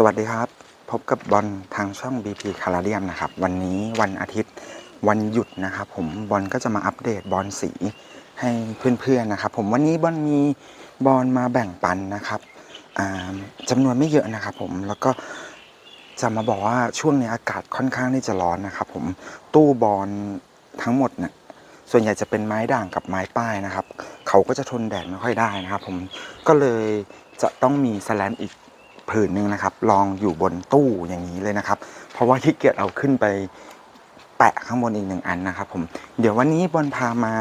สวัสดีครับ พบกับบอลทางช่อง BP คาราเดียมนะครับ วันนี้วันอาทิตย์วันหยุดนะครับ ผมบอลก็จะมาอัปเดตบอลสีให้เพื่อนๆนะครับ ผมวันนี้บอลมีบอลมาแบ่งปันนะครับอ่าจำนวนไม่เยอะนะครับ ผมแล้วก็จะมาบอกว่าช่วงนี้อากาศค่อนข้างที่จะร้อนนะครับ ผมตู้บอลทั้งหมดเนี่ยส่วนใหญ่จะเป็นไม้ด่างกับไม้ป้ายนะครับ เขาก็จะทนแดดไม่ค่อยได้นะครับ ผมก็เลยจะต้องมีสแลนอีก ผืนหนึ่งนะครับลองอยู่บนตู้อย่างนี้เลยนะครับ เพราะว่าขี้เกียจเอาขึ้นไปแปะข้างบนอีกหนึ่งอันนะครับผมเดี๋ยววันนี้บอลพามา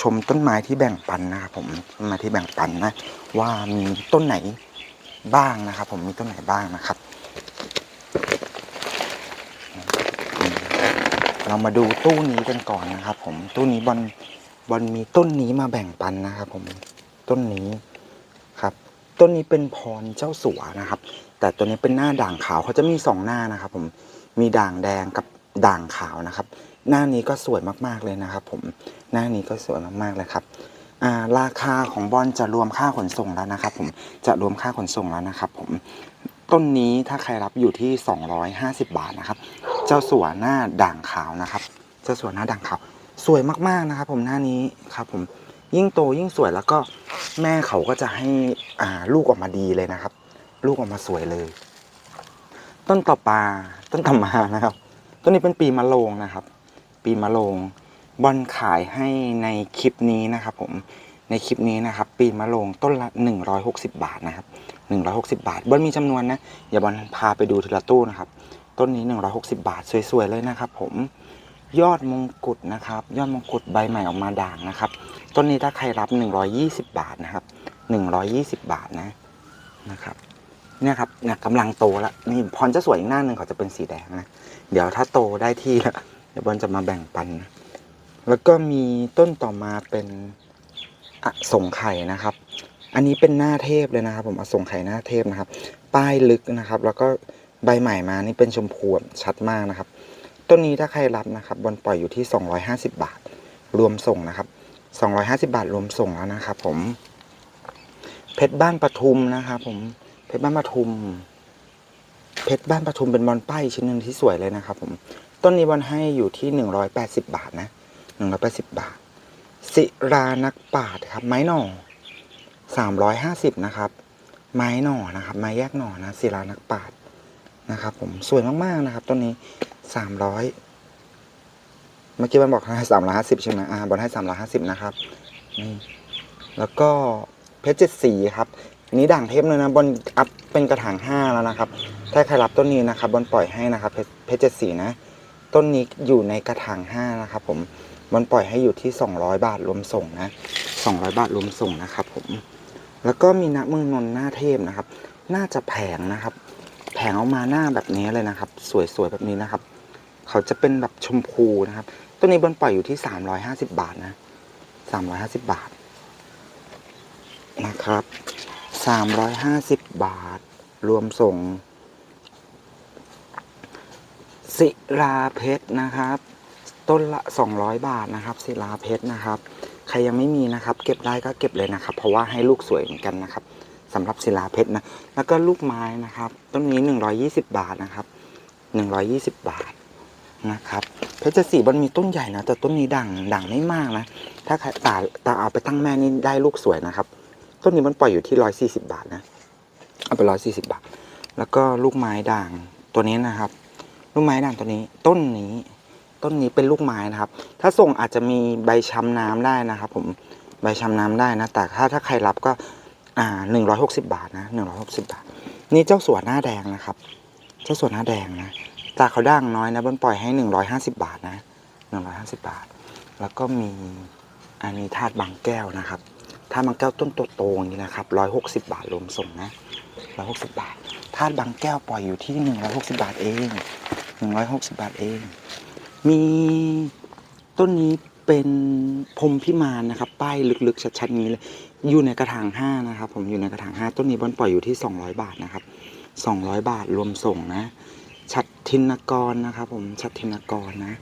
ชมต้นไม้ที่แบ่งปันนะครับผมต้นไม้ที่แบ่งปันนะว่ามีต้นไหนบ้างนะครับ ผมมีต้นไหนบ้างนะครับ เรามาดูตู้นี้กันก่อนนะครับ ผมตู้นี้บอลบอลมีต้นนี้มาแบ่งปันนะครับ ผมต้นนี้ครับ ต้นนี้เป็นพรเจ้าสัวนะครับ แต่ตัวนี้เป็นหน้าด่างขาวเขาจะมีสองหน้านะครับผมมีด่างแดงกับด่างขาวนะครับ หน้านี้ก็สวยมากๆเลยนะครับ ผมหน้านี้ก็สวยมากๆเลยครับาราคาของบอลจะรวมค่าขนส่งแล้วนะครับ ผมจะรวมค่าขนส่งแล้วนะครับ ผมต้นนี้ถ้าใครรับอยู่ที่ 250 บาทนะครับ เจ้าสัวหน้าด่างขาวนะครับ เจ้าสัวหน้าด่างขาว สวยมากๆนะครับ ผมหน้านี้ครับ ผม ยิ่งโตยิ่งสวยแล้วก็แม่เขาก็จะให้อ่าลูกออกมาดีเลยนะครับ ลูกออกมาสวยเลย ต้นต่อปลาต้นต่อมานะครับ ต้นนี้เป็นปีมะโรงนะครับ ปีมะโรงบอลขายให้ในคลิปนี้นะครับ ผมในคลิปนี้นะครับ ปีมะโรงต้นละ 160 บาทนะครับ 160 บาทบอลมีจำนวนนะอย่าบอลพาไปดูทีละตู้นะครับ ต้นนี้ 160 บาทสวยๆเลยนะครับ ผม ยอดมงกุฎนะครับ ยอดมงกุฎใบใหม่ออกมาด่างนะครับ ต้นนี้ถ้าใครรับ 120 บาทนะครับ 120 บาทนะนะครับเนี่ยครับเนี่ยกำลังโตแล้วนี่พรจะสวยอีกหน้าหนึ่งเขาจะเป็นสีแดงนะเดี๋ยวถ้าโตได้ที่แล้วเดี๋ยวบอลจะมาแบ่งปันนะแล้วก็มีต้นต่อมาเป็นอสงไข่นะครับ อันนี้เป็นหน้าเทพเลยนะครับ ผมอสงไข่หน้าเทพนะครับ ป้ายลึกนะครับ แล้วก็ใบใหม่มานี่เป็นชมพูชัดมากนะครับ ต้นนี้ถ้าใครรับนะครับบอลปล่อยอยู่ที่ 250 บาท รวมส่งนะครับ 250 บาทรวมส่งแล้วนะครับผม เพชรบ้านปทุมนะครับผม เพชรบ้านปทุม เพชรบ้านปทุมเป็นบอลป้ายชิ้นหนึ่งที่สวยเลยนะครับผม ต้นนี้บอลให้อยู่ที่ 180 บาทนะ 180 บาทศิรานักปาดครับ ไม้หน่อ 350 นะครับ ไม้หน่อนะครับ ไม้แยกหน่อนะศิรานักปาดนะครับผม สวยมากๆนะครับต้นนี้ 300เมื่อกี้บอลบอกให้สามร้อยห้าสิบใช่ไหมอ่าบอลให้สามร้อยห้าสิบนะครับนี่แล้วก็เพชรเจ็ดสีครับนี้ด่างเทพเลยนะบอลอัพเป็นกระถางห้าแล้วนะครับ ถ้าใครรับต้นนี้นะครับบอลปล่อยให้นะครับ เพชรเจ็ดสีนะ ต้นนี้อยู่ในกระถางห้านะครับผมบอลปล่อยให้อยู่ที่สองร้อยบาทรวมส่งนะสองร้อยบาทรวมส่งนะครับ ผม แล้วก็มีณเมืองนนท์หน้าเทพนะครับ น่าจะแผงนะครับ แผงออกมาหน้าแบบนี้เลยนะครับ สวยๆแบบนี้นะครับ เขาจะเป็นแบบชมพูนะครับ ตัวนี้บนปล่อยอยู่ที่ 350 บาทนะ 350 บาท นะครับ 350 บาท รวมส่ง ศิลาเพชรนะครับ ต้นละ 200 บาทนะครับ ศิลาเพชรนะครับ ใครยังไม่มีนะครับ เก็บได้ก็เก็บเลยนะครับ เพราะว่าให้ลูกสวยเหมือนกันนะครับสำหรับศิลาเพชรนะ แล้วก็ลูกไม้นะครับ ต้นนี้ 120 บาทนะครับ 120 บาท นะครับเพชรสีบอลมีต้นใหญ่นะแต่ต้นนี้ด่างด่างไม่มากนะ ถ้าตาตาเอาไปตั้งแม่นี่ได้ลูกสวยนะครับ ต้นนี้มันปล่อยอยู่ที่ร้อยสี่สิบาทนะ เอาไปร้อยสี่สิบาท แล้วก็ลูกไม้ด่างตัวนี้นะครับ ลูกไม้ด่างตัวนี้ ต้นนี้ ต้นนี้เป็นลูกไม้นะครับ ถ้าส่งอาจจะมีใบช้ำน้ำได้นะครับ ผมใบช้ำน้ำได้นะ แต่ถ้าถ้าใครรับก็อ่าหนึ่งร้อยหกสิบาทนะหนึ่งร้อยหกสิบาท นี่เจ้าสัวหน้าแดงนะครับ เจ้าสัวหน้าแดงนะ ตาเขาด่างน้อยนะบนปล่อยให้หนึ่งร้อยห้าสิบาทนะหนึ่งร้อยห้าสิบาท แล้วก็มีอันนี้ธาตุบางแก้วนะครับธาตุบางแก้วต้นโตๆอย่างนี้นะครับร้อยหกสิบาทรวมส่งนะร้อยหกสิบาทธาตุบางแก้วปล่อยอยู่ที่หนึ่งร้อยหกสิบาทเองหนึ่งร้อยหกสิบาทเอง มีต้นนี้เป็นพรมพิมานนะครับป้ายลึกๆชัดๆนี้เลยอยู่ในกระถางห้านะครับ ผมอยู่ในกระถางห้าต้นนี้บอนปล่อยอยู่ที่สองร้อยบาทนะครับสองร้อยบาทรวมส่งนะ ชัดทินกรนะครับ ผมชัดทินกรนะ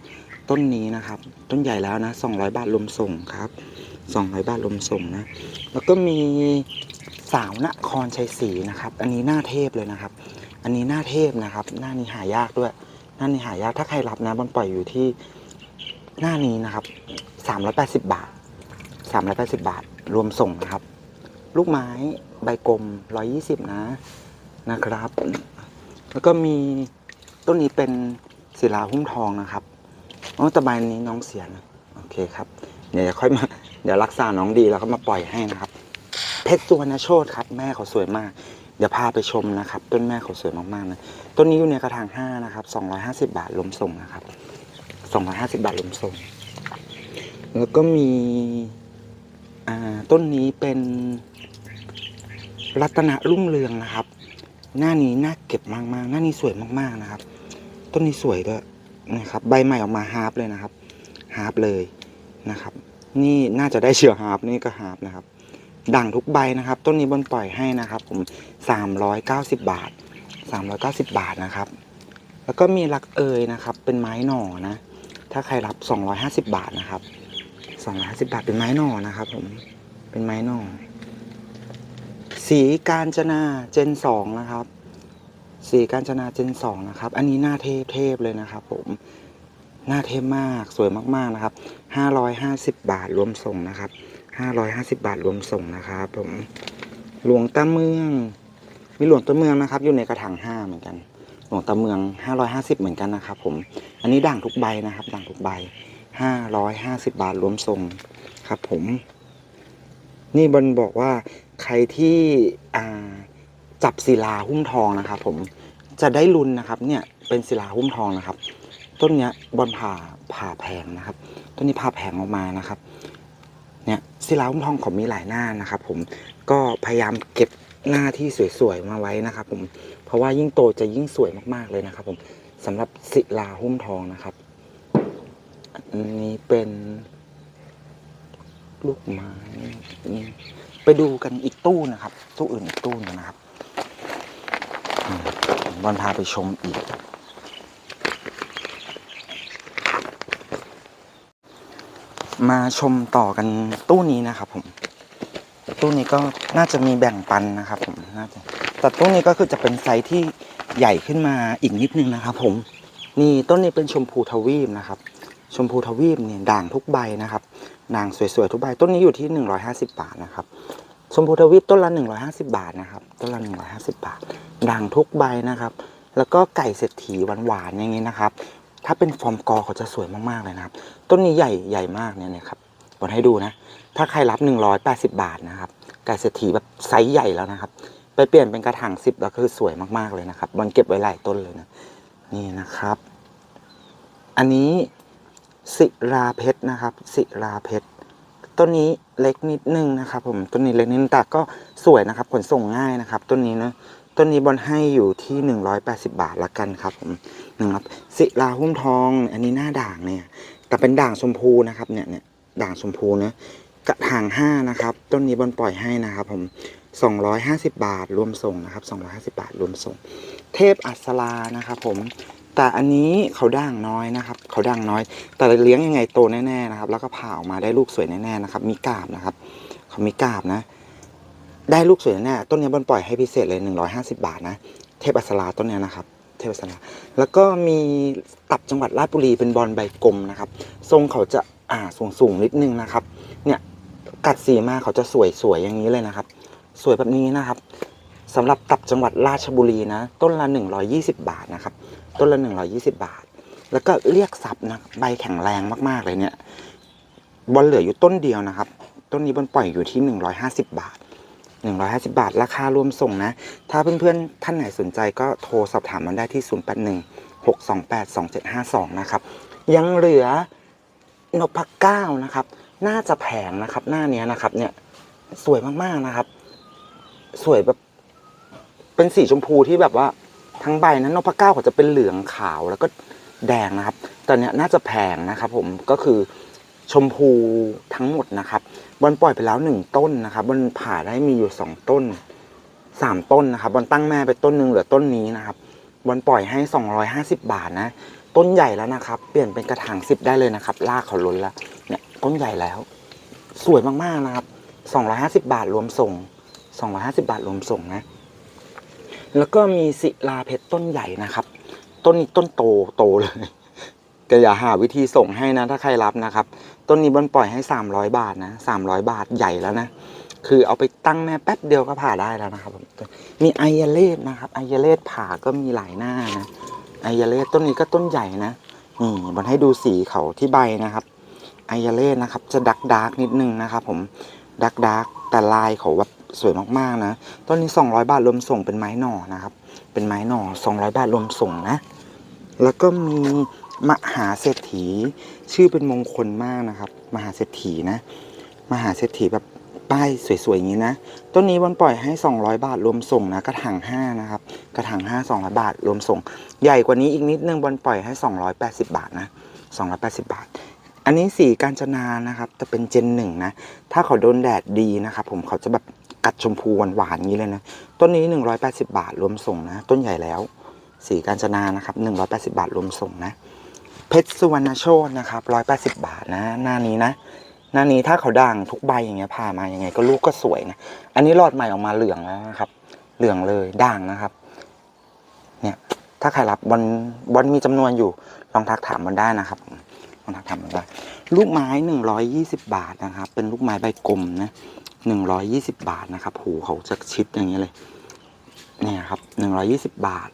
ต้นนี้นะครับ ต้นใหญ่แล้วนะ200 บาทรวมส่งครับ200 บาทรวมส่งนะ แล้วก็มีสาวนครชัยศรีนะครับ อันนี้หน้าเทพเลยนะครับ อันนี้หน้าเทพนะครับ หน้านี้หายากด้วย หน้านี้หายากถ้าใครรับนะบอลปล่อยอยู่ที่หน้านี้นะครับสามร้อยแปดสิบบาทสามร้อยแปดสิบาท รวมส่งนะครับ ลูกไม้ใบกลมร้อยี่สิบนะนะครับ แล้วก็มี ต้นนี้เป็นศิลาหุ้มทองนะครับอ๋อตะใบนี้น้องเสียนะโอเคครับ เดี๋ยวจะค่อยมาเดี๋ยวรักษาน้องดีแล้วก็มาปล่อยให้นะครับ เพชรสุวรรณโชตครับ แม่เขาสวยมาก เดี๋ยวพาไปชมนะครับ ต้นแม่เขาสวยมากๆนะต้นนี้อยู่ในกระถางห้านะครับสองร้อยห้าสิบาทรวมส่งนะครับสองร้อยห้าสิบาทรวมส่ง แล้วก็มีอ่าต้นนี้เป็นรัตนรุ่งเรืองนะครับ หน้านี้น่าเก็บมากๆ หน้านี้สวยมากๆนะครับ ต้นนี้สวยด้วยนะครับ ใบใหม่ออกมาฮาร์ปเลยนะครับฮาร์ปเลยนะครับ นี่น่าจะได้เชื้อฮาร์ปนี่ก็ฮาร์ปนะครับ ด่างทุกใบนะครับ ต้นนี้บนปล่อยให้นะครับ ผมสามร้อยเก้าสิบบาทสามร้อยเก้าสิบบาทนะครับ แล้วก็มีรักเอยนะครับ เป็นไม้หน่อนะ ถ้าใครรับสองร้อยห้าสิบบาทนะครับสองร้อยห้าสิบาทเป็นไม้หน่อนะครับ ผมเป็นไม้หน่อสีกาญจนาเจนสองนะครับ สีกาญจนาเจนสองนะครับ อันนี้หน้าเทพเทพเลยนะครับผม หน้าเทพมากสวยมากๆนะครับห้าร้อยห้าสิบบาทรวมส่งนะครับห้าร้อยห้าสิบาทรวมส่งนะครับผมหลวงตาเมือง มีหลวงตาเมืองนะครับ อยู่ในกระถางห้าเหมือนกัน หลวงตาเมืองห้าร้อยห้าสิบเหมือนกันนะครับ ผม อันนี้ด่างทุกใบนะครับ ด่างทุกใบห้าร้อยห้าสิบาทรวมส่งครับ ผม นี่บนบอกว่าใครที่อ่า จับศิลาหุ้มทองนะครับผมจะได้ลุนนะครับเนี่ยเป็นศิลาหุ้มทองนะครับ ต้นเนี้ยบอลผ่าผ่าแผงนะครับ ต้นนี้ผ่าแผงออกมานะครับเนี่ยศิลาหุ้มทองเขามีหลายหน้านะครับ ผมก็พยายามเก็บหน้าที่สวยๆมาไว้นะครับ ผมเพราะว่ายิ่งโตจะยิ่งสวยมากๆเลยนะครับ ผมสำหรับศิลาหุ้มทองนะครับอันนี้เป็นลูกไม้ไปดูกันอีกตู้นะครับ ตู้อื่นอีกตู้หนึงนะครับ บอลพาไปชมอีก มาชมต่อกันตู้นี้นะครับผมตู้นี้ก็น่าจะมีแบ่งปันนะครับผมน่าจะแต่ตู้นี้ก็คือจะเป็นไซส์ที่ใหญ่ขึ้นมาอีกนิดนึงนะครับ ผมนี่ต้นนี้เป็นชมพูทวีปนะครับ ชมพูทวีปเนี่ยด่างทุกใบนะครับด่างสวยๆทุกใบต้นนี้อยู่ที่ 150 บาทนะครับ ชมพูทวีปต้นละ 150 บาทนะครับ ต้นละ 150 บาท ด่างทุกใบนะครับ แล้วก็ไก่เศรษฐีหวานๆอย่างนี้นะครับ ถ้าเป็นฟอร์มกอเขาจะสวยมากๆเลยนะครับ ต้นนี้ใหญ่ใหญ่มากเนี่ยนะครับบอให้ดูนะ ถ้าใครรับ 180 บาทนะครับ ไก่เศรษฐีแบบไซส์ใหญ่แล้วนะครับ ไปเปลี่ยนเป็นกระถางสิบแล้วคือสวยมากๆเลยนะครับบอลเก็บไว้หลายต้นเลยนะ นี่นะครับ อันนี้ศิราเพชรนะครับศิราเพชร ต้นนี้เล็กนิดนึงนะครับผมต้นนี้เล็กนิดนึงแต่ก็สวยนะครับขนส่งง่ายนะครับต้นนี้นะต้นนี้บอลให้อยู่ที่ 180 บาทละกันครับผมนะครับศิลาหุ้มทอง อันนี้หน้าด่างเนี่ย แต่เป็นด่างชมพูนะครับเนี่ยเนี่ยด่างชมพูนะกระถางห้านะครับ ต้นนี้บอลปล่อยให้นะครับผม250 บาทรวมส่งนะครับ250 บาทรวมส่ง เทพอัศรานะครับผม แต่อันนี้เขาด่างน้อยนะครับเขาด่างน้อย แต่เลี้ยงยังไงโตแน่ๆนะครับ แล้วก็ผ่าออกมาได้ลูกสวยแน่ๆนะครับ มีกาบนะครับ เขามีกาบนะ ได้ลูกสวยแน่ต้นนี้บอลปล่อยให้พิเศษเลย 150 บาทนะ เทพอัศราต้นเนี้ยนะครับ เทพอัศราแล้วก็มีตับจังหวัดราชบุรีเป็นบอลใบกลมนะครับ ทรงเขาจะอ่าสูงสูงๆนิดนึงนะครับ เนี่ยกัดสีมาเขาจะสวยสวยๆอย่างนี้เลยนะครับ สวยแบบนี้นะครับสำหรับตับจังหวัดราชบุรีนะ ต้นละ 120 บาทนะครับ ต้นละ 120 บาท แล้วก็เรียกซับนะใบแข็งแรงมากๆเลยเนี่ยบอลเหลืออยู่ต้นเดียวนะครับ ต้นนี้บอลปล่อยอยู่ที่ 150 บาท 150 บาท ราคารวมส่งนะ ถ้าเพื่อนๆ ท่านไหนสนใจก็โทรสอบถามมันได้ที่ 081 628 2752 นะครับ ยังเหลือนพเก้านะครับ น่าจะแผงนะครับ หน้าเนี้ยนะครับ เนี่ยสวยมากๆนะครับ สวยแบบ เป็นสีชมพูที่แบบว่า ทั้งใบนั้นนพเก้าเขาจะเป็นเหลืองขาวแล้วก็แดงนะครับต่เนี้น่าจะแพงนะครับผมก็คือชมพูทั้งหมดนะครับบอลปล่อยไปแล้วหนึ่งต้นนะครับบอลผ่าได้มีอยู่สองต้นสามต้นนะครับบอลตั้งแม่ไปต้นหนึ่งเหลือต้นนี้นะครับบอลปล่อยให้สองร้อยห้าสิบบาทนะ ต้นใหญ่แล้วนะครับ เปลี่ยนเป็นกระถางสิบได้เลยนะครับลากเขาล้นแล้วเนี่ยต้นใหญ่แล้ว สวยมากๆนะครับสองร้อยห้าสิบาทรวมส่งสองร้อยห้าสิบาทรวมส่งนะ แล้วก็มีศิลาเพชรต้นใหญ่นะครับ ต้นนี้ต้นโตโตเลยก็อย่าหาวิธีส่งให้นะ ถ้าใครรับนะครับ ต้นนี้บนปล่อยให้ 300 บาทนะ300 บาทใหญ่แล้วนะ คือเอาไปตั้งแม่แป๊บเดียวก็ผ่าได้แล้วนะครับผมมีไอยาเลสนะครับไอยาเลสผ่าก็มีหลายหน้านะไอยาเลสต้นนี้ก็ต้นใหญ่นะนี่บนให้ดูสีเขาที่ใบนะครับไอยาเลสนะครับ จะดักดักนิดนึงนะครับ ผมดักดักแต่ลายเขาแบบ สวยมากๆนะต้นนี้ 200 บาทรวมส่งเป็นไม้หน่อนะครับ เป็นไม้หน่อ 200 บาทรวมส่งนะ แล้วก็มีมหาเศรษฐีชื่อเป็นมงคลมากนะครับ มหาเศรษฐีนะ มหาเศรษฐีแบบป้ายสวยๆอย่างนี้นะ ต้นนี้วันปล่อยให้ 200 บาทรวมส่งนะ กระถาง5นะครับ กระถาง5 200 บาทรวมส่ง ใหญ่กว่านี้อีกนิดนึงวันปล่อยให้ 280 บาทนะ 280 บาท อันนี้สีกาญจนานะครับแต่เป็นเจนหนึ่งนะ ถ้าเขาโดนแดดดีนะครับ ผมเขาจะแบบ กัดชมพูหวานๆอย่างนี้เลยนะ ต้นนี้ 180 บาทรวมส่งนะ ต้นใหญ่แล้ว สีกาญจนานะครับ 180 บาทรวมส่งนะ เพชรสุวรรณโชตนะครับ 180 บาทนะ หน้านี้นะ หน้านี้ถ้าเขาด่างทุกใบอย่างเงี้ยผ่ามายังไง ก็ลูกก็สวยนะ อันนี้หลอดใหม่ออกมาเหลืองแล้วนะครับ เหลืองเลยด่างนะครับ เนี่ย ถ้าใครรับบอลบอลมีจำนวนอยู่ ลองทักถามมันได้นะครับลองทักถามมันได้ ลูกไม้หนึ่งร้อยยี่สิบาทนะครับ เป็นลูกไม้ใบกลมนะ หนึ่งร้อยยี่สิบาทนะครับหูเขาจะชิดอย่างเงี้ยเลย เนี่ยครับหนึ่งร้อยี่สิบาท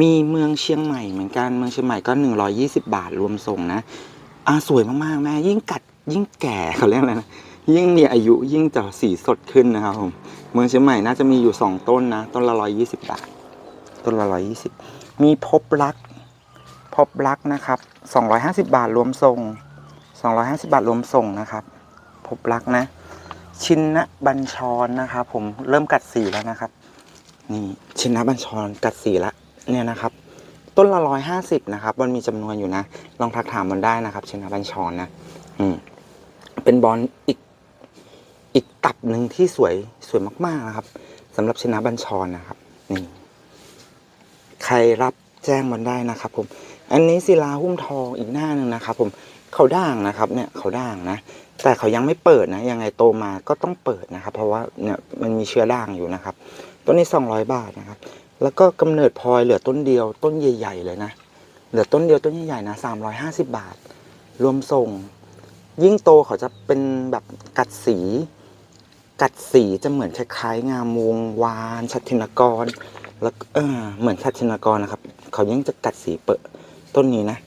มีเมืองเชียงใหม่เหมือนกันเมืองเชียงใหม่ก็หนึ่งร้อยี่สิบาทรวมส่งนะอ่าสวยมากๆแม่ยิ่งกัดยิ่งแก่เขาเรียกอะไรนะยิ่งมีอายุยิ่งจะสีสดขึ้นนะครับผมเมืองเชียงใหม่น่าจะมีอยู่สองต้นนะ ต้นละร้อยยี่สิบาท ต้นละร้อยยี่สิบมีพบรัก พบรักนะครับสองร้อยห้าสิบาทรวมส่งสองร้อยห้าสิบาทรวมส่งนะครับ พบรักนะ ชินนะบัญชรนะครับผมเริ่มกัดสีแล้วนะครับ นี่ชินนะบัญชรกัดสีแล้วเนี่ยนะครับ ต้นละร้อยห้าสิบนะครับมันมีจำนวนอยู่นะ ลองทักถามมันได้นะครับ ชินนะบัญชรนะอืมเป็นบอลอีกอีกตับหนึ่งที่สวยสวยมากๆนะครับสำหรับชินนะบัญชรนะครับนี่ใครรับแจ้งมันได้นะครับ ผม อันนี้ศิลาหุ้มทองอีกหน้าหนึ่งนะครับ ผม เขาด่างนะครับเนี่ยเขาด่างนะ แต่เขายังไม่เปิดนะยังไงโตมาก็ต้องเปิดนะครับ เพราะว่าเนี่ยมันมีเชื้อด่างอยู่นะครับ ต้นนี้ 200 บาทนะครับ แล้วก็กำเนิดพลอยเหลือต้นเดียวต้นใหญ่ ๆ เลยนะ เหลือต้นเดียวต้นใหญ่ๆนะ350 บาท รวมส่ง ยิ่งโตเขาจะเป็นแบบกัดสี กัดสีจะเหมือนคล้ายๆ งามวงวานชัตินกร แล้วเออเหมือนชัตินกรนะครับ เขายิ่งจะกัดสีเปิดต้นนี้นะ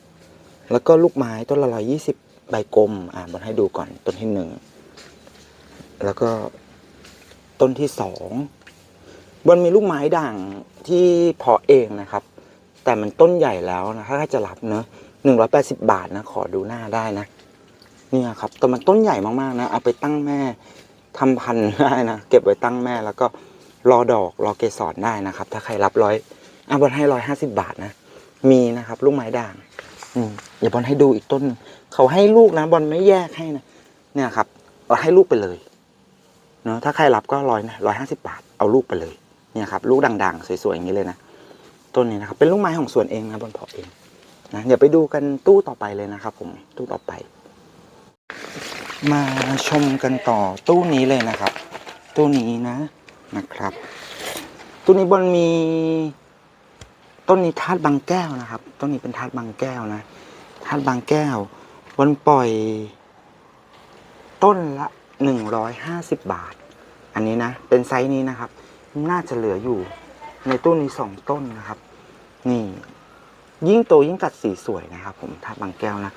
แล้วก็ลูกไม้ต้นละร้อยยี่สิบใบกลม อ่าบนให้ดูก่อนต้นที่หนึ่งแล้วก็ต้นที่สองบนมีลูกไม้ด่างที่เพาะเองนะครับ แต่มันต้นใหญ่แล้วนะถ้าจะรับเนอะหนึ่งร้อยแปดสิบาทนะขอดูหน้าได้นะเนี่ยครับแต่มันต้นใหญ่มากๆนะเอาไปตั้งแม่ทำพันธุ์ได้นะเก็บไว้ตั้งแม่แล้วก็รอดอกรอเกสรได้นะครับ ถ้าใครรับร้อยอะบอลให้ร้อยห้าสิบาทนะมีนะครับ ลูกไม้ด่าง อืมเดี๋ยวบอลให้ดูอีกต้น เขาให้ลูกนะบอลไม่แยกให้นะเนี่ยครับเอาให้ลูกไปเลยเนาะถ้าใครรับก็ร้อยนะร้อยห้าสิบาทเอาลูกไปเลย เนี่ยครับ ลูกด่างๆ สวยๆอย่างนี้เลยนะต้นนี้นะครับ เป็นลูกไม้ของสวนเองนะบอลเพาะเองนะเดี๋ยวไปดูกันตู้ต่อไปเลยนะครับ ผมตู้ต่อไป มาชมกันต่อตู้นี้เลยนะครับ ตู้นี้นะนะครับ ตู้นี้บนมี ต้นนี้ธาตุบางแก้วนะครับ ต้นนี้เป็นธาตุบางแก้วนะธาตุบางแก้วบนปล่อย ต้นละหนึ่งร้อยห้าสิบบาท อันนี้นะ เป็นไซส์นี้นะครับ น่าจะเหลืออยู่ ในตู้นี้สองต้นนะครับ นี่ ยิ่งโตยิ่งกัดสีสวยนะครับ ผมธาตุบางแก้วนะ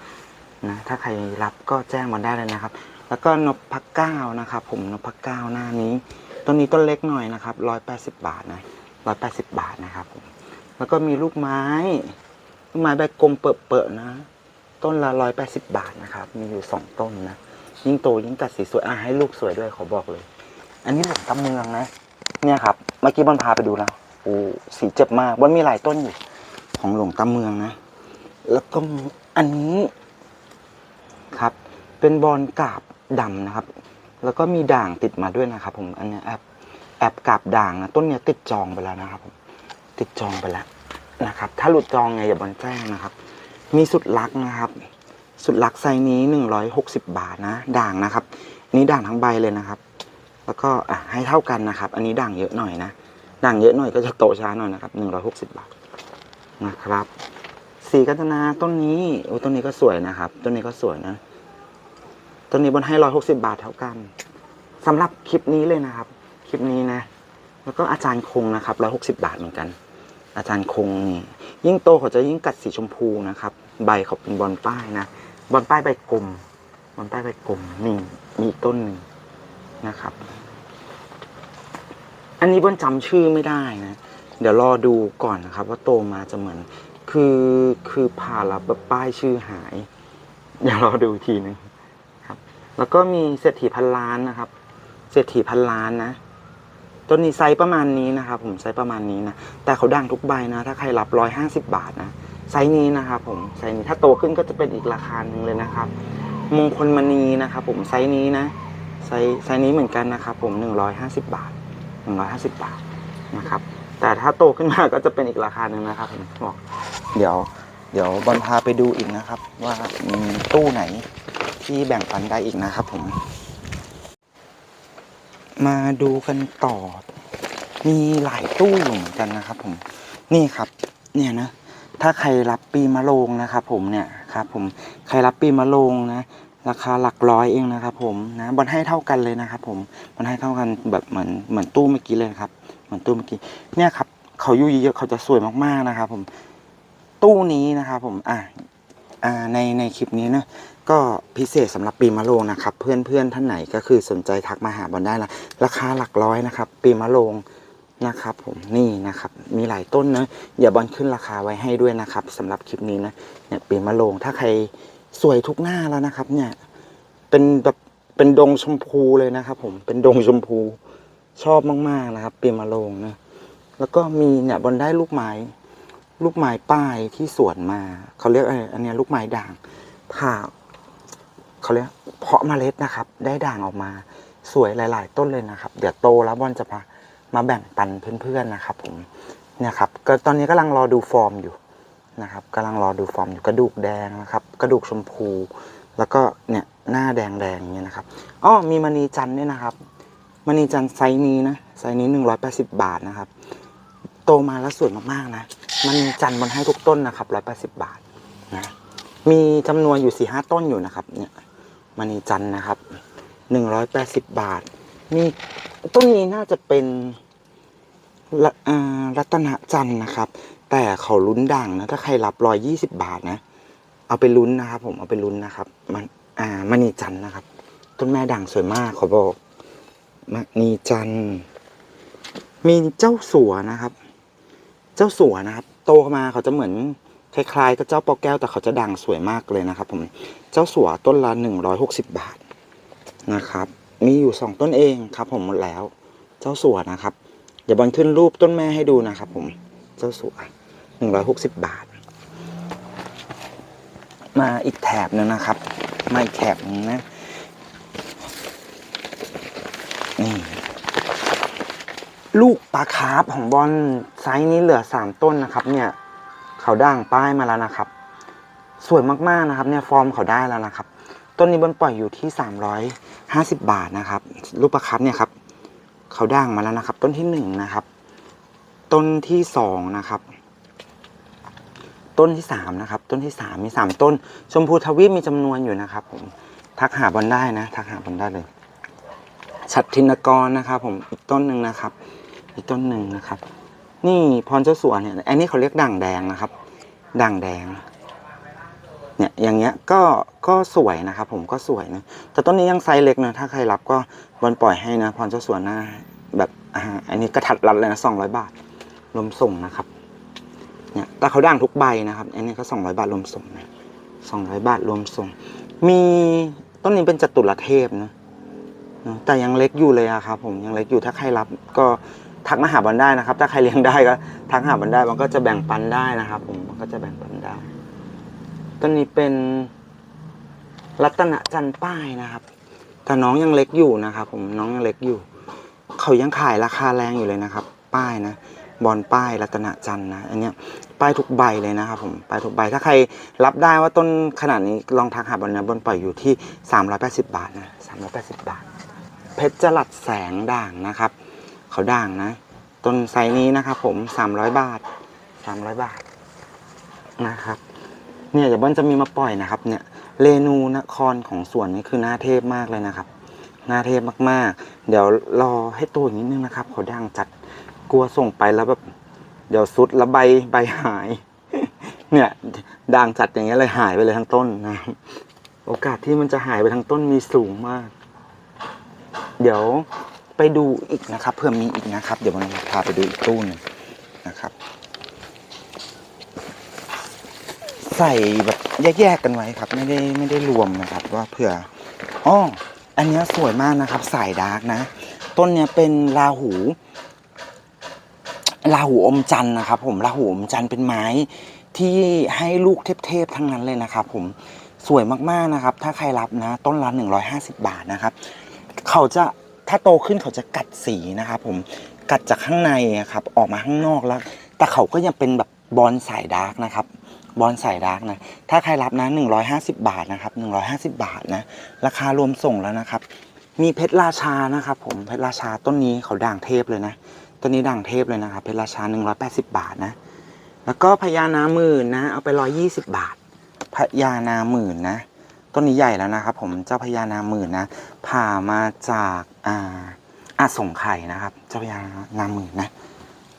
นะถ้าใครรับก็แจ้งมาได้เลยนะครับ แล้วก็นพพักเก้านะครับ ผมนพพักเก้าหน้านี้ต้นนี้ต้นเล็กหน่อยนะครับร้อยแปดสิบาทนะร้อยแปดสิบาทนะครับผม แล้วก็มีลูกไม้ลูกไม้ใบกลมเปิดๆนะ ต้นละร้อยแปดสิบาทนะครับ มีอยู่สองต้นนะ ยิ่งโตยิ่งกัดสีสวยอะให้ลูกสวยด้วยขอบอกเลย อันนี้หลงตำเมืองนะ เนี่ยครับ เมื่อกี้บอลพาไปดูแล้วโอ้สีเจ็บมากบอลมีหลายต้นอยู่ ของหลวงตาเมืองนะ แล้วก็อันนี้ครับ เป็นบอลกาบดำนะครับ แล้วก็มีด่างติดมาด้วยนะครับ ผม อันนี้แอบแอบกาบด่างนะ ต้นเนี้ยติดจองไปแล้วนะครับผม ติดจองไปแล้วนะครับ ถ้าหลุดจองไงอย่าบอลแจ้งนะครับ มีสุดลักนะครับ สุดลักไซนี้หนึ่งร้อยหกสิบาทนะ ด่างนะครับ นี้ด่างทั้งใบเลยนะครับ แล้วก็อะให้เท่ากันนะครับ อันนี้ด่างเยอะหน่อยนะ ด่างเยอะหน่อยก็จะโตช้าหน่อยนะครับหนึ่งร้อยหกสิบบาทนะครับสีกัญจนาต้นนี้โอ้ต้นนี้ก็สวยนะครับ ต้นนี้ก็สวยนะต้นนี้บนให้ร้อยหกสิบาทเท่ากันสำหรับคลิปนี้เลยนะครับ คลิปนี้นะ แล้วก็อาจารย์คงนะครับร้อยหกสิบาทเหมือนกัน อาจารย์คงนี่ยิ่งโตเขาจะยิ่งกัดสีชมพูนะครับ ใบเขาเป็นบอลป้ายนะบอลป้ายใบกลมบอลป้ายใบกลมนี่มีต้นหนึ่งนะครับ อันนี้บนจำชื่อไม่ได้นะ เดี๋ยวรอดูก่อนนะครับ ว่าโตมาจะเหมือน คือคือผ่าแล้วแบบป้ายชื่อหาย เดี๋ยวรอดูทีนึงครับ แล้วก็มีเศรษฐีพันล้านนะครับ เศรษฐีพันล้านนะ ต้นนี้ไซส์ประมาณนี้นะครับผมไซส์ประมาณนี้นะแต่เขาด่างทุกใบนะ ถ้าใครรับร้อยห้าสิบบาทนะไซส์นี้นะครับผมไซส์นี้ถ้าโตขึ้นก็จะเป็นอีกราคาหนึ่งเลยนะครับ มงคลมณีนะครับผมไซส์นี้นะไซส์ไซส์นี้เหมือนกันนะครับผมหนึ่งร้อยห้าสิบบาทหนึ่งร้อยห้าสิบาทนะครับแต่ถ้าโตขึ้นมาก็จะเป็นอีกราคาหนึ่งนะครับผมบอกเดี๋ยวเดี๋ยวบอลพาไปดูอีกนะครับ ว่ามีตู้ไหนที่แบ่งปันได้อีกนะครับผม มาดูกันต่อ มีหลายตู้อยู่เหมือนกันนะครับ ผม นี่ครับ เนี่ยนะ ถ้าใครรับปีมะโรงนะครับผมเนี่ยครับ ผมใครรับปีมะโรงนะ ราคาหลักร้อยเองนะครับ ผมนะบอลให้เท่ากันเลยนะครับ ผมบอลให้เท่ากันแบบเหมือนเหมือนตู้เมื่อกี้เลยครับ เหมือนตู้เมื่อกี้ เนี่ยครับเขาอยู่ยเยอะเขาจะสวยมากๆนะครับ ผมตู้นี้นะครับ ผมอ่าอ่าในในคลิปนี้นะ ก็พิเศษสำหรับปีมะโรงนะครับ เพื่อนๆท่านไหนก็คือสนใจทักมาหาบอลได้ละราคาหลักร้อยนะครับ ปีมะโรงนะครับผมนี่นะครับมีหลายต้นนะอย่าบอลขึ้นราคาไว้ให้ด้วยนะครับสำหรับคลิปนี้นะเนี่ยปีมะโรงถ้าใครสวยทุกหน้าแล้วนะครับ เนี่ยเป็นแบบเป็นดงชมพูเลยนะครับ ผมเป็นดงชมพูชอบมากๆนะครับ ปีมะโรงนะแล้วก็มีเนี่ยบอลได้ลูกไม้ลูกไม้ป้ายที่สวนมาเขาเรียกอะไรอันนี้ลูกไม้ด่างผ่า เขาเรียกเพาะเมล็ดนะครับ ได้ด่างออกมาสวยหลาย ๆ ต้นเลยนะครับ เดี๋ยวโตแล้วบอลจะมามาแบ่งปันเพื่อน ๆ นะครับผมเนี่ยครับก็ตอนนี้กำลังรอดูฟอร์มอยู่นะครับกำลังรอดูฟอร์มอยู่กระดูกแดงนะครับ กระดูกชมพู แล้วก็เนี่ยหน้าแดงๆอย่างเงี้ยนะครับอ้อมีมณีจันทร์ด้วยนะครับมณีจันทร์ไซนี้นะไซนี้หนึ่งร้อยแปดสิบบาทนะครับ โตมาแล้วสวยมากๆนะมันจันทร์บนให้ทุกต้นนะครับร้อยแปดสิบบาทนะมีจำนวนอยู่สี่ห้าต้นอยู่นะครับเนี่ย มณีจันทร์นะครับหนึ่งร้อยแปดสิบบาทมีต้นนี้น่าจะเป็นละอ่ารัตนจันทร์นะครับ แต่เขาลุ้นด่างนะถ้าใครรับร้อยยี่สิบาทนะ เอาไปลุ้นนะครับ ผมเอาไปลุ้นนะครับ มันอ่ามณีจันทร์นะครับ ต้นแม่ด่างสวยมากขาบอกมณีจันทร์มีเจ้าสัวนะครับ เจ้าสัวนะครับ โตมาเขาจะเหมือน คล้ายๆกับเจ้าปอแก้วแต่เขาจะด่างสวยมากเลยนะครับผมเจ้าสัวต้นละหนึ่งร้อยหกสิบบาทนะครับ มีอยู่สองต้นเองครับ ผมหมดแล้ว เจ้าสัวนะครับ เดี๋ยวบอลขึ้นรูปต้นแม่ให้ดูนะครับ ผมเจ้าสัวหนึ่งร้อยหกสิบบาท มาอีกแถบหนึงนะครับ มาอีกแถบนึงนะนี่ลูกปลาคาร์ฟของบอลไซส์นี้เหลือสามต้นนะครับเนี่ย เขาด่างป้ายมาแล้วนะครับ สวยมากๆนะครับเนี่ยฟอร์มเขาได้แล้วนะครับ ต้นนี้บอลปล่อยอยู่ที่สามร้อยห้าสิบบาทนะครับ ลูกปลาคาร์ฟเนี่ยครับ เขาด่างมาแล้วนะครับ ต้นที่หนึ่งนะครับ ต้นที่สองนะครับ ต้นที่สามนะครับ ต้นที่สามมีสามต้น ชมพูทวีปมีจำนวนอยู่นะครับ ผมทักหาบอลได้นะ ทักหาบอลได้เลยฉัตทินกรนะครับ ผมอีกต้นหนึ่งนะครับ อีกต้นหนึ่งนะครับ นี่พรเจ้าสัวเนี่ยอันนี้เขาเรียกด่างแดงนะครับ ด่างแดง เนี่ยอย่างเงี้ยก็ก็สวยนะครับ ผมก็สวยนะแต่ต้นนี้ยังไซส์เล็กนะถ้าใครรับก็บอลปล่อยให้นะพรเจ้าสัวหน้า แบบอ่าอันนี้กระถัดรัดเลยนะสองร้อยบาทรวมส่งนะครับ เนี่ยแต่เขาด่างทุกใบนะครับ อันนี้ก็สองร้อยบาทรวมส่งนะสองร้อยบาทรวมส่ง มีต้นนี้เป็นจตุรเทพนะเนอะแต่ยังเล็กอยู่เลยอะครับผมยังเล็กอยู่ถ้าใครรับก็ ทักมาหาบอลได้นะครับ ถ้าใครเลี้ยงได้ก็ทักหาบอลได้มันก็จะแบ่งปันได้นะครับ ผมมันก็จะแบ่งปันได้ต้นนี้เป็นรัตนจันป้ายนะครับ แต่น้องยังเล็กอยู่นะครับ ผมน้องยังเล็กอยู่ เขายังขายราคาแรงอยู่เลยนะครับ ป้ายนะบอลป้ายรัตนจันนะอันเนี้ยป้ายทุกใบเลยนะครับผมป้ายทุกใบถ้าใครรับได้ว่าต้นขนาดนี้ลองทักหาบอลนะบอลปล่อยอยู่ที่ 380 บาทนะ380 บาท เพชรจลัดแสงด่างนะครับ เขาด่างนะ ต้นไซนี้นะครับผมสามร้อยบาทสามร้อยบาทนะครับ เนี่ยเดี๋ยวเบิ้ลจะมีมาปล่อยนะครับ เนี่ยเรนูนครของสวนนี่คือหน้าเทพมากเลยนะครับหน้าเทพมากๆ เดี๋ยวรอให้ตอีกนิดนึงนะครับเขาดังจัดกลัวส่งไปแล้วแบบเดี๋ยวสุดแล้วใบใบหาย เนี่ยด่างจัดอย่างเงี้ยเลยหายไปเลยทั้งต้นนะโอกาสที่มันจะหายไปทั้งต้นมีสูงมาก เดี๋ยว ไปดูอีกนะครับเพื่อมีอีกนะครับ เดี๋ยวมันพาไปดูอีกตู้หนึงนะครับ ใส่แบบแยกๆกันไว้ครับ ไม่ได้ไม่ได้รวมนะครับว่าเผื่ออ๋ออันนี้สวยมากนะครับ สายดาร์กนะ ต้นเนี้ยเป็นราหูราหูอมจันนะครับ ผมราหูอมจันเป็นไม้ที่ให้ลูกเทพๆทั้งนั้นเลยนะครับ ผมสวยมากๆนะครับ ถ้าใครรับนะ ต้นละ150 บาทนะครับ เขาจะ ถ้าโตขึ้นเขาจะกัดสีนะครับผมกัดจากข้างในครับ ออกมาข้างนอกแล้ว แต่เขาก็ยังเป็นแบบบอลสายดาร์กนะครับบอลสายดาร์กนะ ถ้าใครรับนะ150 บาทนะครับ150 บาทนะ ราคารวมส่งแล้วนะครับ มีเพชรราชานะครับ ผมเพชรราชาต้นนี้เขาด่างเทพเลยนะต้นนี้ด่างเทพเลยนะครับเพชรราชา 180 บาทนะ แล้วก็พญานาหมื่นนะ เอาไป 120 บาทพญานาหมื่นนะ ต้นนี้ใหญ่แล้วนะครับ ผมเจ้าพญานาหมื่นนะผ่ามาจากอ่าอาสงไข่นะครับ เจ้าพญานาหมื่นนะ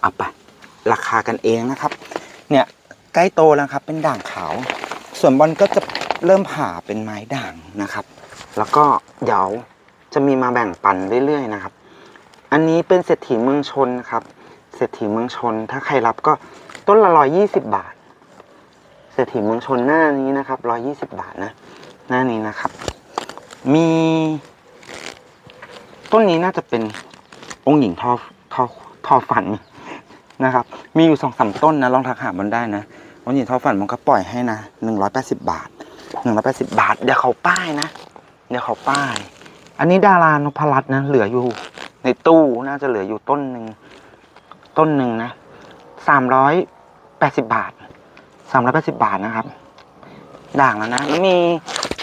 เอาไปราคากันเองนะครับ เนี่ยใกล้โตแล้วครับ เป็นด่างขาว ส่วนบอลก็จะเริ่มผ่าเป็นไม้ด่างนะครับ แล้วก็เดี๋ยวจะมีมาแบ่งปันเรื่อยๆนะครับ อันนี้เป็นเศรษฐีเมืองชนครับ เศรษฐีเมืองชน ถ้าใครรับก็ต้นละร้อยยี่สิบบาท เศรษฐีเมืองชนหน้านี้นะครับร้อยี่สิบาทนะ หน้านี้นะครับ มีต้นนี้น่าจะเป็นองค์หญิงทอทอทอฝันนะครับ มีอยู่สองสามต้นนะลองทักหามันได้นะองค์หญิงทอฝันมันก็ปล่อยให้นะหนึ่งร้อยแปดสิบาทหนึ่งร้อยแปดสิบาทเดี๋ยวเขาป้ายนะเดี๋ยวเขาป้าย อันนี้ดารานพรัตน์นะเหลืออยู่ในตู้น่าจะเหลืออยู่ต้นหนึ่งต้นหนึ่งนะสามร้อยแปดสิบาทสามร้อยแปดสิบาทนะครับ ด่างแล้วนะแล้วมี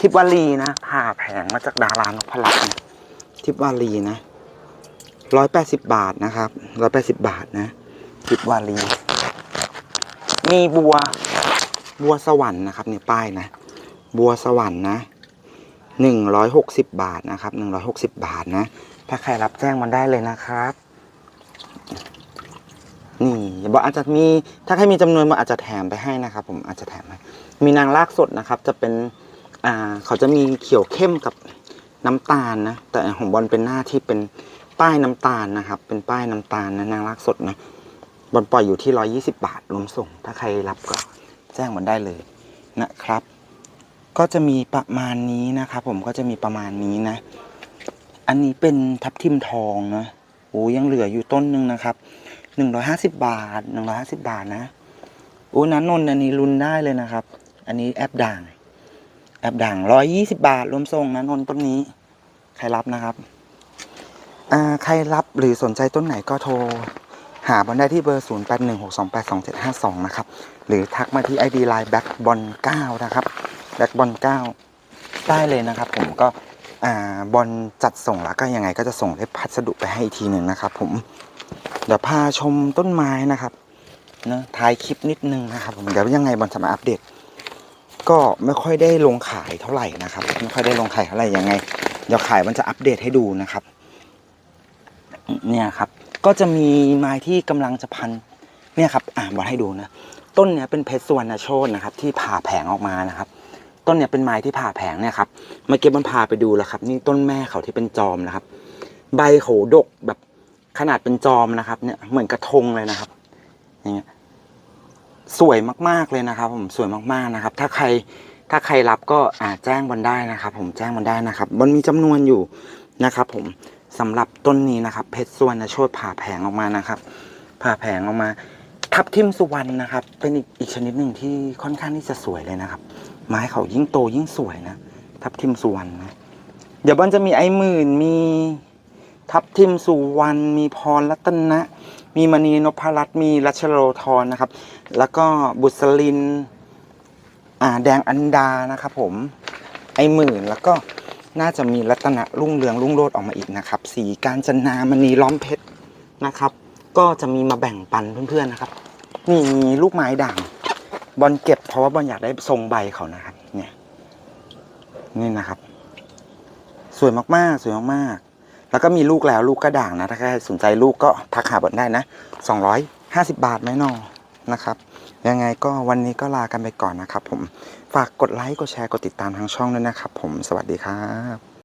ทิพวารีนะผ่าแผงมาจากดารานพรัตน์นะทิพวารีนะร้อยแปดสิบบาทนะครับร้อยแปดสิบาทนะทิพวารีมีบัวบัวสวรรค์นะครับเนี่ยป้ายนะ บัวสวรรค์นะหนึ่งร้อยหกสิบบาทนะครับหนึ่งร้อยหกสิบบาทนะ ถ้าใครรับแจ้งมันได้เลยนะครับนี่บอกอาจจะมีถ้าใครมีจำนวนมาอาจจะแถมไปให้นะครับ ผมอาจจะแถมให้มีนางลากสดนะครับ จะเป็น อ่าเขาจะมีเขียวเข้มกับน้ำตาลนะ แต่ของบอลเป็นหน้าที่เป็นป้ายน้ำตาลนะครับ เป็นป้ายน้ำตาลนะนางลากสดนะบอลปล่อยอยู่ที่ร้อยี่สิบาทรวมส่ง ถ้าใครรับก็แจ้งมันได้เลยนะครับ ก็จะมีประมาณนี้นะครับผมก็จะมีประมาณนี้นะ อันนี้เป็นทับทิมทองนะโอ้ยังเหลืออยู่ต้นหนึ่งนะครับหนึ่งร้อยห้าสิบาทหนึ่งร้อยห้าสิบาทนะโอ้นั้นนนอันนี้รุนได้เลยนะครับ อันนี้แอปด่าง แอปด่างร้อยยี่สิบาท รวมส่งนะนนท์ต้นนี้ ใครรับนะครับ อ่า ใครรับหรือสนใจต้นไหนก็โทร หาบอลได้ที่เบอร์ 0 8 1 6 2 8 2 7 5 2 นะครับ หรือทักมาที่ ID Line Back บอล9นะครับแบ็กบอล9ได้เลยนะครับ ผมก็ อ่า บอลจัดส่งแล้วก็ยังไงก็จะส่งได้พัสดุไปให้อีกทีหนึ่งนะครับผม เดี๋ยวพาชมต้นไม้นะครับนะท้ายคลิปนิดนึงนะครับผมเดี๋ยวยังไงบอลจะมาอัปเดต ก็ไม่ค่อยได้ลงขายเท่าไหร่นะครับ ไม่ค่อยได้ลงขายเท่าไหร่ยังไง เดี๋ยวขายมันจะอัปเดตให้ดูนะครับ เนี่ยครับ ก็จะมีไม้ที่กำลังจะพัน เนี่ยครับ อ่าบอลให้ดูนะ ต้นเนี้ยเป็นเพชรสุวรรณโชตนะครับ ที่ผ่าแผงออกมานะครับ ต้นเนี้ยเป็นไม้ที่ผ่าแผงเนี่ยครับเมื่อกี้บอลพาไปดูแล้วครับ นี่ต้นแม่เขาที่เป็นจอมนะครับ ใบโหดกแบบขนาดเป็นจอมนะครับ เนี่ยเหมือนกระทงเลยนะครับอย่างเงี้ย สวยมากๆเลยนะครับ ผมสวยมากๆนะครับ ถ้าใครถ้าใครรับก็อาแจ้งบอลได้นะครับ ผมแจ้งบอลได้นะครับบอลมีจำนวนอยู่นะครับ ผมสำหรับต้นนี้นะครับ เพชรสุวรรณโชตผ่าแผงออกมานะครับ ผ่าแผงออกมา ทับทิมสุวรรณนะครับ เป็นอีกอีกชนิดหนึ่งที่ค่อนข้างที่จะสวยเลยนะครับ ไม้เขายิ่งโตยิ่งสวยนะ ทับทิมสุวรรณนะเดี๋ยวบอลจะมีไอ้หมื่นมี ทับทิมสุวรรณมีพรรัตนะ มีมณีนพรัตน์มีรัชโรธรนะครับ แล้วก็บุษลินอ่าแดงอันดานะครับผมไอหมื่นแล้วก็น่าจะมีรัตนะรุ่งเรืองรุ่งโรจน์ออกมาอีกนะครับ สีการจนามณีล้อมเพชรนะครับ ก็จะมีมาแบ่งปันเพื่อนๆนะครับ นี่มีลูกไม้ด่างบอลเก็บเพราะว่าบอลอยากได้ทรงใบเขานะครับ เนี่ย นี่นะครับ สวยมากๆ สวยมากๆ แล้วก็มีลูกแล้วลูกก็ด่างนะ ถ้าใครสนใจลูกก็ทักหาบอลได้นะสองร้อยห้าสิบาทไหมนอนะครับ ยังไงก็วันนี้ก็ลากันไปก่อนนะครับผม ฝากกดไลค์ กดแชร์ กดติดตามทางช่องด้วยนะครับผม สวัสดีครับ